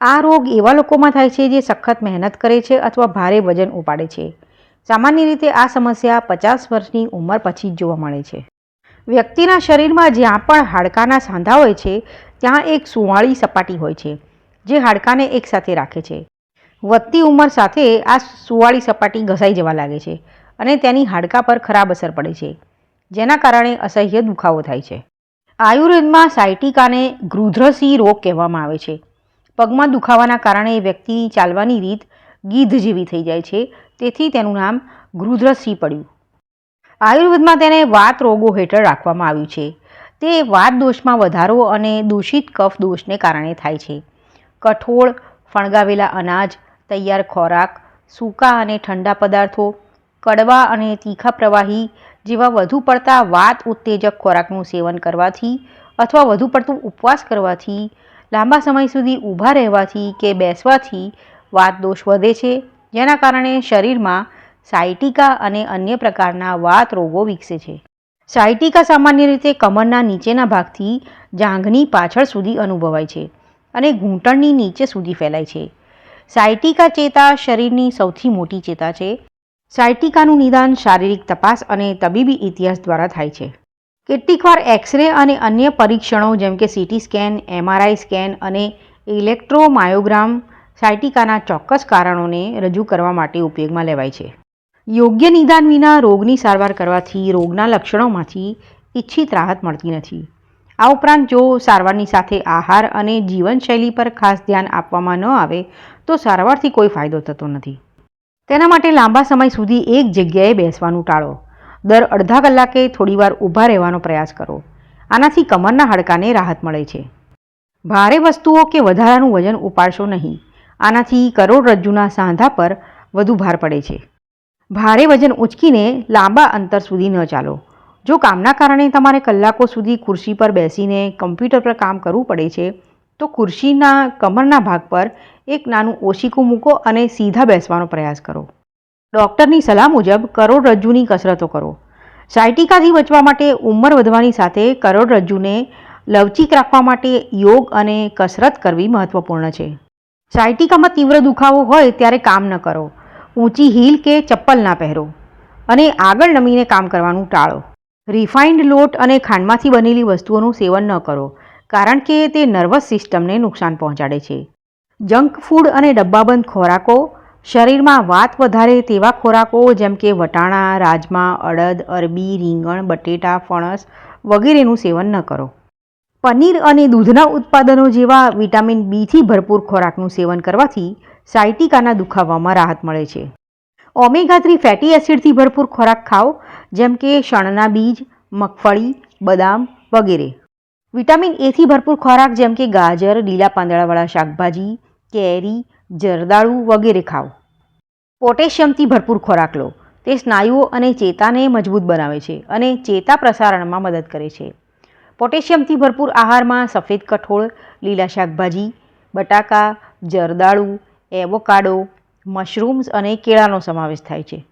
આ રોગ એવા લોકોમાં થાય છે જે સખત મહેનત કરે છે અથવા ભારે વજન ઉપાડે છે. સામાન્ય રીતે આ સમસ્યા પચાસ વર્ષની ઉંમર પછી જ જોવા મળે છે. વ્યક્તિના શરીરમાં જ્યાં પણ હાડકાના સાંધા હોય છે, ત્યાં એક સુંવાળી સપાટી હોય છે, જે હાડકાને એકસાથે રાખે છે. વધતી ઉંમર સાથે આ સુંવાળી સપાટી ઘસાઈ જવા લાગે છે અને તેની હાડકા પર ખરાબ અસર પડે છે, જેના કારણે અસહ્ય દુખાવો થાય છે. આયુર્વેદમાં સાયટિકાને ગૃધ્રસી રોગ કહેવામાં આવે છે. પગમાં દુખાવાના કારણે વ્યક્તિની ચાલવાની રીત ગીધ જેવી થઈ જાય છે. તેથી તેનું નામ ગૃધ્રસી પડ્યું. આયુર્વેદમાં તેને વાત રોગો હેઠળ રાખવામાં આવ્યું છે. તે વાત દોષમાં વધારો અને દૂષિત કફ દોષને કારણે થાય છે. કઠોળ, ફણગાવેલા અનાજ, તૈયાર ખોરાક, સૂકા અને ઠંડા પદાર્થો, કડવા અને તીખા પ્રવાહી જેવા વધુ પડતા વાત ઉત્તેજક ખોરાકનું સેવન કરવાથી અથવા વધુ પડતું ઉપવાસ કરવાથી લાંબા સમય સુધી ઊભા રહેવાથી કે બેસવાથી વાત દોષ વધે છે, જેના કારણે શરીરમાં સાયટિકા અને અન્ય પ્રકારના વાત રોગો વિકસે છે. સાયટિકા સામાન્ય રીતે કમરના નીચેના ભાગથી જાંઘની પાછળ સુધી અનુભવાય છે અને ઘૂંટણની નીચે સુધી ફેલાય છે. સાયટિકા ચેતા શરીરની સૌથી મોટી ચેતા છે. સાયટિકાનું નિદાન શારીરિક તપાસ અને તબીબી ઇતિહાસ દ્વારા થાય છે. કેટલીકવાર એક્સરે અને અન્ય પરીક્ષણો, જેમ કે સીટી સ્કેન એમઆરઆઈ સ્કેન અને ઇલેક્ટ્રોમાયોગ્રામ સાયટિકાના ચોક્કસ કારણોને રજૂ કરવા માટે ઉપયોગમાં લેવાય છે. યોગ્ય નિદાન વિના રોગની સારવાર કરવાથી રોગના લક્ષણોમાંથી ઇચ્છિત રાહત મળતી નથી. આ ઉપરાંત જો સારવારની સાથે આહાર અને જીવનશૈલી પર ખાસ ધ્યાન આપવામાં ન આવે, તો સારવારથી કોઈ ફાયદો થતો નથી. તેના માટે લાંબા સમય સુધી એક જગ્યાએ બેસવાનું ટાળો. દર અડધા કલાકે થોડીવાર ઊભા રહેવાનો પ્રયાસ કરો. આનાથી કમરના હાડકાને રાહત મળે છે. ભારે વસ્તુઓ કે વધારાનું વજન ઉપાડશો નહીં. આનાથી કરોડરજ્જુના સાંધા પર વધુ ભાર પડે છે. ભારે વજન ઉંચકીને લાંબા અંતર સુધી ન ચાલો. જો કામના કારણે તમારે કલાકો સુધી ખુરશી પર બેસીને કમ્પ્યુટર પર કામ કરવું પડે છે, તો ખુરશીના કમરના ભાગ પર એક નાનું ઓશીકું મૂકો અને સીધા બેસવાનો પ્રયાસ કરો. ડૉક્ટરની સલાહ મુજબ કરોડરજ્જુની કસરતો કરો. સાયટિકાથી બચવા માટે ઉંમર વધવાની સાથે કરોડરજ્જુને લવચીક રાખવા માટે યોગ અને કસરત કરવી મહત્વપૂર્ણ છે. સાયટિકામાં તીવ્ર દુખાવો હોય ત્યારે કામ ન કરો. ઊંચી હીલ કે ચપ્પલ ના પહેરો અને આગળ નમીને કામ કરવાનું ટાળો. રિફાઇન્ડ લોટ અને ખાંડમાંથી બનેલી વસ્તુઓનું સેવન ન કરો, કારણ કે તે નર્વસ સિસ્ટમને નુકસાન પહોંચાડે છે. જંક ફૂડ અને ડબ્બાબંધ ખોરાકો શરીરમાં વાત વધારે તેવા ખોરાકો જેમ કે વટાણા, રાજમા, અડદ, અરબી, રીંગણ, બટેટા, ફણસ વગેરેનું સેવન ન કરો. પનીર અને દૂધના ઉત્પાદનો જેવા વિટામિન બીથી ભરપૂર ખોરાકનું સેવન કરવાથી સાયટિકાના દુખાવામાં રાહત મળે છે. ઓમેગા થ્રી ફેટી એસિડથી ભરપૂર ખોરાક ખાઓ, જેમ કે શણના બીજ, મગફળી, બદામ વગેરે. વિટામિન એથી ભરપૂર ખોરાક જેમ કે ગાજર, લીલા પાંદડાવાળા શાકભાજી, કેરી જરદાળુ વગેરે ખાઓ. પોટેશિયમથી ભરપૂર ખોરાક લો. તે સ્નાયુઓ અને ચેતાને મજબૂત બનાવે છે અને ચેતા પ્રસારણમાં મદદ કરે છે. પોટેશિયમથી ભરપૂર આહારમાં સફેદ કઠોળ, લીલા શાકભાજી, બટાકા, જરદાળુ, એવોકાડો, મશરૂમ્સ અને કેળાનો સમાવેશ થાય છે.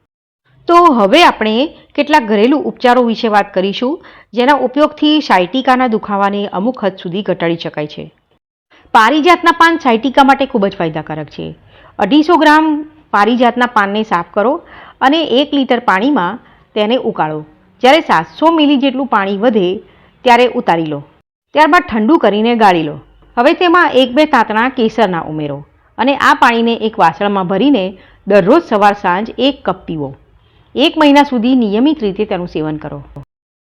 તો હવે આપણે કેટલાક ઘરેલું ઉપચારો વિશે વાત કરીશું, જેના ઉપયોગથી સાયટિકાના દુખાવાને અમુક હદ સુધી ઘટાડી શકાય છે. પારિજાતના પાન સાયટિકા માટે ખૂબ જ ફાયદાકારક છે. અઢીસો ગ્રામ પારિજાતના પાનને સાફ કરો અને એક લીટર પાણીમાં તેને ઉકાળો. જ્યારે સાતસો મિલી જેટલું પાણી વધે ત્યારે ઉતારી લો. ત્યારબાદ ઠંડુ કરીને ગાળી લો. હવે તેમાં એક બે તાંતણા કેસરના ઉમેરો અને આ પાણીને એક વાસણમાં ભરીને દરરોજ સવાર સાંજ એક કપ પીવો. એક મહિના સુધી નિયમિત રીતે તેનું સેવન કરો.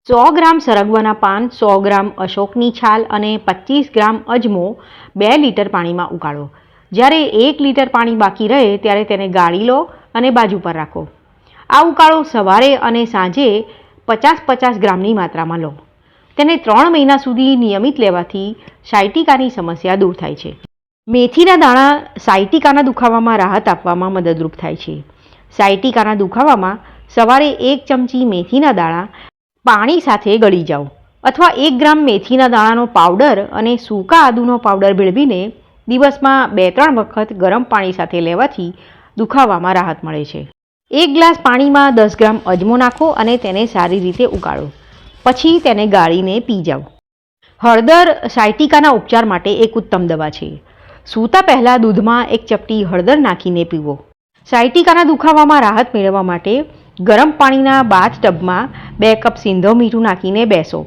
સો ગ્રામ સરગવાના પાન, સો ગ્રામ અશોકની છાલ અને પચીસ ગ્રામ અજમો બે લીટર પાણીમાં ઉકાળો. જ્યારે એક લીટર પાણી બાકી રહે ત્યારે તેને ગાળી લો અને બાજુ પર રાખો. આ ઉકાળો સવારે અને સાંજે પચાસ પચાસ ગ્રામની માત્રામાં લો. તેને ત્રણ મહિના સુધી નિયમિત લેવાથી સાયટિકાની સમસ્યા દૂર થાય છે. મેથીના દાણા સાયટિકાના દુખાવામાં રાહત આપવામાં મદદરૂપ થાય છે. સાયટિકાના દુખાવામાં સવારે એક ચમચી મેથીના દાણા પાણી સાથે ગળી જાઓ. અથવા એક ગ્રામ મેથીના દાણાનો પાવડર અને સૂકા આદુનો પાવડર ભેળવીને દિવસમાં બે ત્રણ વખત ગરમ પાણી સાથે લેવાથી દુખાવામાં રાહત મળે છે. એક ગ્લાસ પાણીમાં દસ ગ્રામ અજમો નાખો અને તેને સારી રીતે ઉકાળો પછી તેને ગાળીને પી જાઓ. હળદર સાયટિકાના ઉપચાર માટે એક ઉત્તમ દવા છે. સૂતા પહેલાં દૂધમાં એક ચપટી હળદર નાખીને પીવો. સાયટિકાના દુખાવામાં રાહત મેળવવા માટે ગરમ પાણીના બાથ ટબમાં બે કપ સિંધો મીઠું નાખીને બેસો.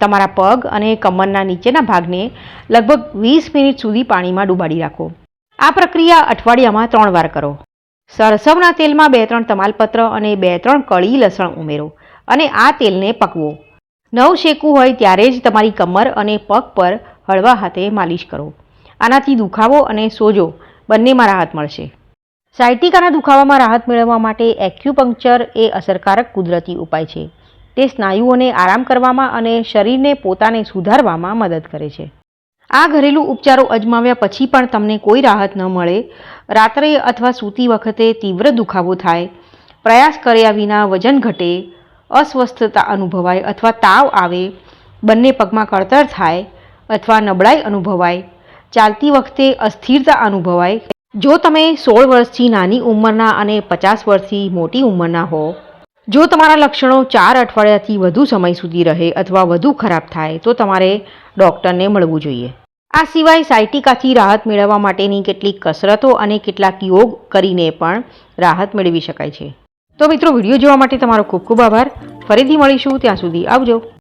તમારા પગ અને કમરના નીચેના ભાગને લગભગ વીસ મિનિટ સુધી પાણીમાં ડૂબાડી રાખો. આ પ્રક્રિયા અઠવાડિયામાં ત્રણ વાર કરો. સરસવના તેલમાં બે ત્રણ તમાલપત્ર અને બે ત્રણ કળી લસણ ઉમેરો અને આ તેલને પકવો. નવ શેકવું હોય ત્યારે જ તમારી કમર અને પગ પર હળવા હાથે માલિશ કરો. આનાથી દુખાવો અને સોજો બંનેમાં રાહત મળશે. સાયટિકાના દુખાવામાં રાહત મેળવવા માટે એક્યુપંક્ચર એ અસરકારક કુદરતી ઉપાય છે. તે સ્નાયુઓને આરામ કરવામાં અને શરીરને પોતાને સુધારવામાં મદદ કરે છે. આ ઘરેલું ઉપચારો અજમાવ્યા પછી પણ તમને કોઈ રાહત ન મળે. રાત્રે અથવા સૂતી વખતે તીવ્ર દુખાવો થાય. પ્રયાસ કર્યા વિના વજન ઘટે. અસ્વસ્થતા અનુભવાય અથવા તાવ આવે. બંને પગમાં કળતર થાય અથવા નબળાઈ અનુભવાય. ચાલતી વખતે અસ્થિરતા અનુભવાય. જો તમે સોળ વર્ષથી નાની ઉંમરના અને પચાસ વર્ષથી મોટી ઉંમરના હો, જો તમારા લક્ષણો ચાર અઠવાડિયાથી વધુ સમય સુધી રહે અથવા વધુ ખરાબ થાય, તો તમારે ડૉક્ટરને મળવું જોઈએ. આ સિવાય સાયટિકાથી રાહત મેળવવા માટેની કેટલીક કસરતો અને કેટલાક યોગ કરીને પણ રાહત મેળવી શકાય છે. તો મિત્રો, વીડિયો જોવા માટે તમારો ખૂબ ખૂબ આભાર. ફરીથી મળીશું, ત્યાં સુધી આવજો.